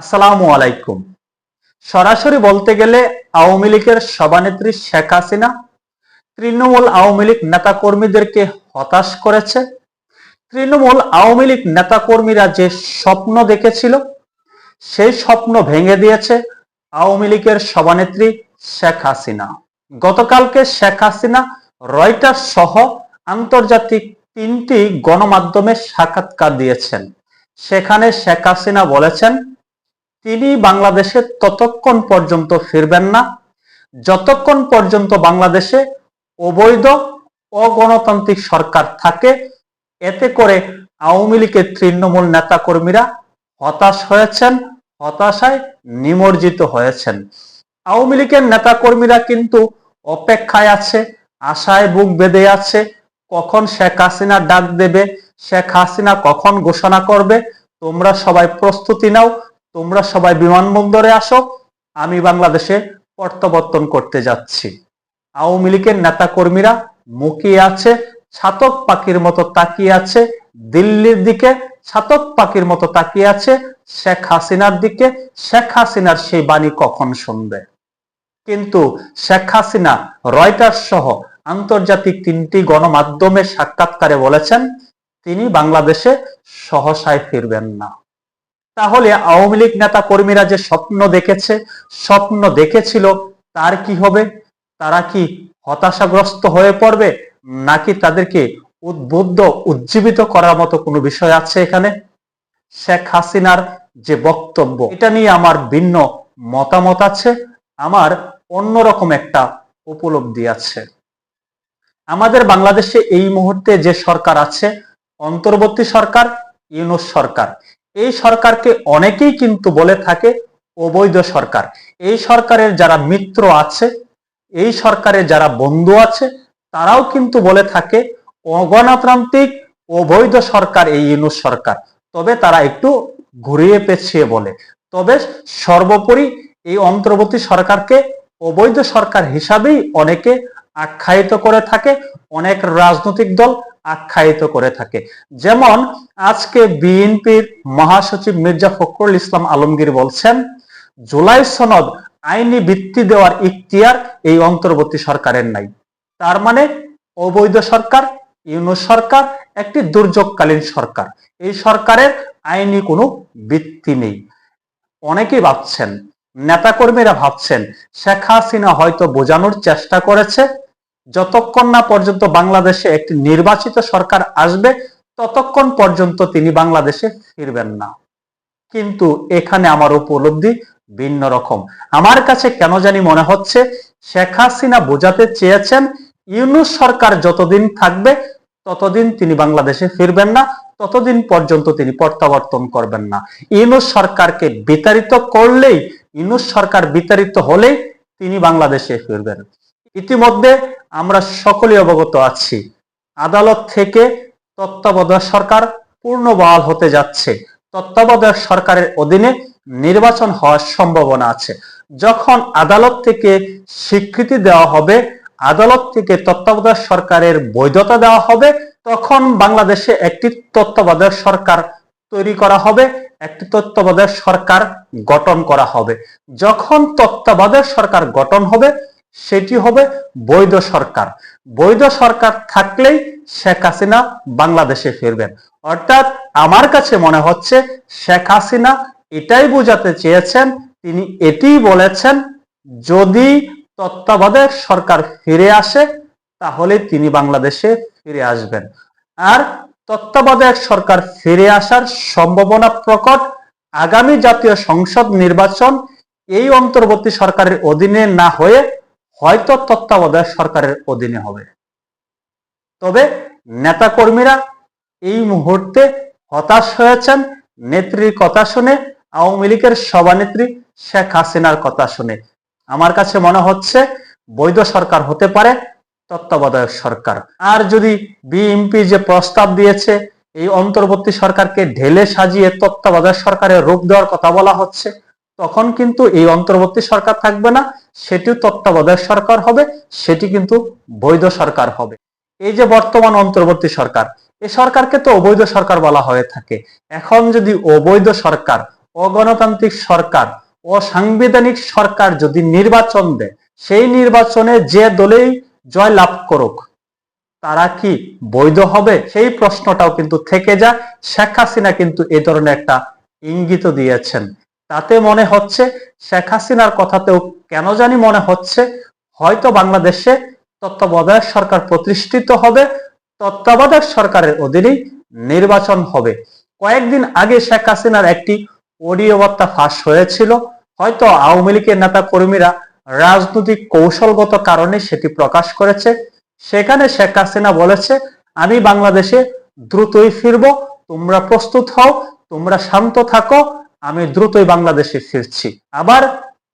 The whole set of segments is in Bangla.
আসসালামু আলাইকুম। সরাসরি বলতে গেলে আওয়ামী লীগের সভানেত্রী শেখ হাসিনা তৃণমূল আওয়ামী লীগ নেতাকর্মীদেরকে হতাশ করেছে। তৃণমূল আওয়ামী লীগ নেতাকর্মীরা যে স্বপ্ন দেখেছিল, সেই স্বপ্ন ভেঙে দিয়েছে আওয়ামী লীগের সভানেত্রী শেখ হাসিনা। গতকালকে শেখ হাসিনা রয়টার সহ আন্তর্জাতিক তিনটি গণমাধ্যমে সাক্ষাৎকার দিয়েছেন। সেখানে শেখ হাসিনা বলেছেন তিনি বাংলাদেশে ততক্ষণ পর্যন্ত ফিরবেন না। যতক্ষণ পর্যন্ত বাংলাদেশে অবৈধ, অগণতান্ত্রিক সরকার থাকে, এতে করে আওয়ামী লীগের তৃণমূল নেতাকর্মীরা হতাশ হয়েছেন, হতাশায় নিমজ্জিত হয়েছেন। আওয়ামী লীগের নেতাকর্মীরা কিন্তু অপেক্ষায় আছে, আশায় বুক বেঁধে আছে, কখন শেখ হাসিনা ডাক দেবে, শেখ হাসিনা কখন ঘোষণা করবে, তোমরা সবাই প্রস্তুতি নাও তোমরা সবাই বিমানবন্দরে আসো, আমি বাংলাদেশে প্রত্যাবর্তন করতে যাচ্ছি। আওয়ামী লীগের নেতা কর্মীরা মুখিয়ে আছে, ছাতক পাখির মতো তাকিয়ে আছে, দিল্লির দিকে ছাতক পাখির মতো তাকিয়ে আছে, শেখ হাসিনার দিকে, শেখ হাসিনার সেই বাণী কখন শুনবে? কিন্তু শেখ হাসিনা, রয়টার্স সহ আন্তর্জাতিক তিনটি গণমাধ্যমে সাক্ষাৎকারে বলেছেন, তিনি বাংলাদেশে সহসায় ফিরবেন না। তাহলে আওয়ামী লীগ নেতা কর্মীরা যে স্বপ্ন দেখেছে, স্বপ্ন দেখেছিল, তার কি হবে? তারা কি হতাশাগ্রস্ত হয়ে পড়বে? নাকি তাদেরকে উদ্বুদ্ধ, উজ্জীবিত করার মতো কোনো বিষয় আছে এখানে? শেখ হাসিনার যে বক্তব্য, এটা নিয়ে আমার ভিন্ন মতামত আছে, আমার অন্যরকম একটা উপলব্ধি আছে। আমাদের বাংলাদেশে এই মুহূর্তে যে সরকার আছে, অন্তর্বর্তী সরকার, ইউনুস সরকার। এই সরকারকে অনেকেই কিন্তু বলে থাকে অবৈধ সরকার। এই সরকারের যারা মিত্র আছে, এই সরকারের যারা বন্ধু আছে, তারাও কিন্তু বলে থাকে অগণতান্ত্রিক অবৈধ সরকার এই ইউনুস সরকার। তবে তারা একটু ঘুরিয়ে পেছিয়ে বলে। তবে সর্বোপরি এই অন্তর্বর্তী সরকারকে অবৈধ সরকার হিসাবেই অনেকে আখ্যায়িত করে থাকে। অনেক রাজনৈতিক দল আখ্যায়িত করে থাকে। যেমন আজকে বিএনপির মহাসচিব মির্জা ফখরুল ইসলাম আলমগীর বলছেন, জুলাই সনদ আইনি ভিত্তি দেওয়ার ইখতিয়ার এই অন্তর্বর্তী সরকারের নাই। তার মানে অবৈধ সরকার, ইউনুস সরকার, একটি দুর্যোগকালীন সরকার। এই সরকারের আইনি কোনো ভিত্তি নেই। অনেকেই ভাবছেন, নেতাকর্মীরা ভাবছেন, শেখ হাসিনা হয়তো বোঝানোর চেষ্টা করেছে যতক্ষণ না পর্যন্ত বাংলাদেশে একটি নির্বাচিত সরকার আসবে, ততক্ষণ পর্যন্ত তিনি বাংলাদেশে ফিরবেন না। কিন্তু এখানে আমার উপলব্ধি ভিন্ন রকম। আমার কাছে কেন জানি মনে হচ্ছে, শেখ হাসিনা বোঝাতে চেয়েছেন, ইউনুস সরকার যতদিন থাকবে, ততদিন তিনি বাংলাদেশে ফিরবেন না, ততদিন পর্যন্ত তিনি প্রত্যাবর্তন করবেন না। ইউনুস সরকারকে বিতাড়িত করলেই, ইউনুস সরকার বিতাড়িত হলেই তিনি বাংলাদেশে ফিরবেন। ইতিমধ্যে আমরা সকলে অবগত আছি। আদালত থেকে তত্ত্বাবধায়ক সরকার পূর্ণ বহাল হতে যাচ্ছে। তত্ত্বাবধায়ক সরকারের অধীনে নির্বাচন হওয়ার সম্ভাবনা আছে। যখন আদালত থেকে স্বীকৃতি দেওয়া হবে, আদালত থেকে তত্ত্বাবধায়ক সরকারের বৈধতা দেওয়া হবে, তখন বাংলাদেশে একটি তত্ত্বাবধায়ক সরকার তৈরি করা হবে, একটি তত্ত্বাবধায়ক সরকার গঠন করা হবে। যখন তত্ত্বাবধায়ক সরকার গঠন হবে সেটি হবে বৈধ সরকার। বৈধ সরকার থাকলেই শেখ হাসিনা বাংলাদেশে ফিরবেন। অর্থাৎ আমার কাছে মনে হচ্ছে শেখ হাসিনা এটাই বোঝাতে চেয়েছেন, তিনি এটি বলেছেন, যদি তত্ত্বাবধায়ক সরকার ফিরে আসে, তাহলে তিনি বাংলাদেশে ফিরে আসবেন। আর তত্ত্বাবধায়ক সরকার ফিরে আসার সম্ভাবনা প্রকট, আগামী জাতীয় সংসদ নির্বাচন এই অন্তর্বর্তী সরকারের অধীনে না হয়ে হয়তো তত্ত্বাবধায়ক সরকারের অধীনে হবে। তবে নেতাকর্মীরা এই মুহূর্তে হতাশ হয়েছেন, নেত্রীর কথা শুনে, আওয়ামী লীগের সভানেত্রী শেখ হাসিনার কথা শুনে। আমার কাছে মনে হচ্ছে বৈধ সরকার হতে পারে, তত্ত্বাবধায়ক সরকার। আর যদি বিএনপি যে প্রস্তাব দিয়েছে, এই অন্তর্বর্তী সরকারকে ঢেলে সাজিয়ে তত্ত্বাবধায়ক সরকারের রূপ দেওয়ার কথা বলা হচ্ছে তখন কিন্তু এই অন্তর্বর্তী সরকার থাকবে না, সেটিও তত্ত্বাবধায়ক সরকার হবে, সেটি কিন্তু বৈধ সরকার হবে। এই যে বর্তমান অন্তর্বর্তী সরকার এই সরকারকে তো অবৈধ সরকার বলা হয়ে থাকে। এখন যদি অবৈধ সরকার, অগণতান্ত্রিক সরকার, অসাংবিধানিক সরকার যদি নির্বাচন দেয়, সেই নির্বাচনে যে দলেই জয় লাভ করুক, তারা কি বৈধ হবে? সেই প্রশ্নটাও কিন্তু থেকে যায়। শেখ হাসিনা কিন্তু এ ধরনের একটা ইঙ্গিত দিয়েছেন। তাতে মনে হচ্ছে শেখ হাসিনার কথাতেও কেন জানি মনে হচ্ছে, হয়তো বাংলাদেশে তত্ত্বাবধায়ক সরকার প্রতিষ্ঠিত হবে, তত্ত্বাবধায়ক সরকারের অধীনেই নির্বাচন হবে। কয়েকদিন আগে শেখ হাসিনার একটি অডিও বার্তা ফাঁস হয়েছিল, হয়তো আওয়ামী লীগের নেতা কর্মীরা রাজনৈতিক কৌশলগত কারণে সেটি প্রকাশ করেছে। সেখানে শেখ হাসিনা বলেছে, আমি বাংলাদেশে দ্রুতই ফিরব, তোমরা প্রস্তুত হও, তোমরা শান্ত থাকো আমি দ্রুতই বাংলাদেশে ফিরছি। আবার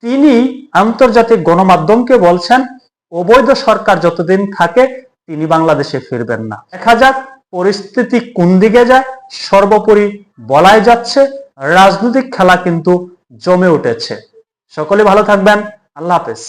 তিনি আন্তর্জাতিক গণমাধ্যমকে বলছেন, অবৈধ সরকার যতদিন থাকে, তিনি বাংলাদেশে ফিরবেন না। দেখা যাক পরিস্থিতি কোন দিকে যায়। সর্বোপরি বলাই যাচ্ছে, রাজনৈতিক খেলা কিন্তু জমে উঠেছে। সকলে ভালো থাকবেন। আল্লাহ হাফেজ।